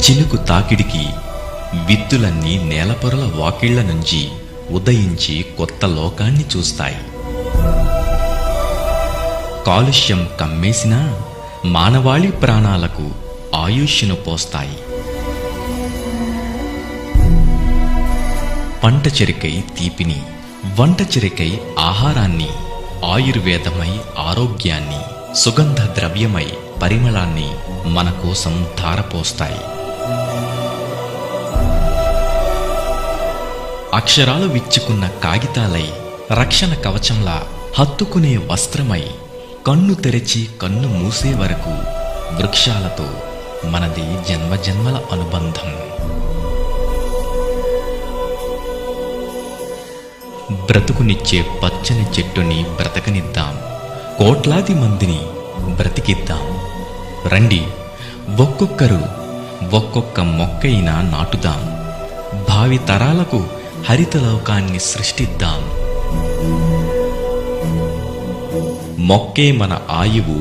చినుకు తాకిడికి విత్తులన్నీ నేలపొరల వాకిళ్ళ నుంచి ఉదయించి కొత్త లోకాన్ని చూస్తాయి. కాలుష్యం కమ్మేసినా మానవాళి ప్రాణాలకు ఆయుష్ను పోస్తాయి. పంట చెరికై తీపిని వంట చెరికై ఆహారాన్ని ఆయుర్వేదమై ఆరోగ్యాన్ని సుగంధ ద్రవ్యమై పరిమళాన్ని మన కోసం ధారపోస్తాయి. అక్షరాలు విచ్చుకున్న కాగితాలై రక్షణ కవచంలా హత్తుకునే వస్త్రమై కన్ను తెరిచి కన్ను మూసే వరకు వృక్షాలతో మనది జన్మజన్మల అనుబంధం. బ్రతుకునిచ్చే పచ్చని చెట్టుని బ్రతకనిద్దాం. కోట్లాది మందిని బ్రతికిద్దాం. రండి ఒక్కొక్కరు ఒక్కొక్క మొక్కైనా నాటుదాం. భావి తరాలకు హరితలోకాన్ని సృష్టిద్దాం. మొక్కే మన ఆయువు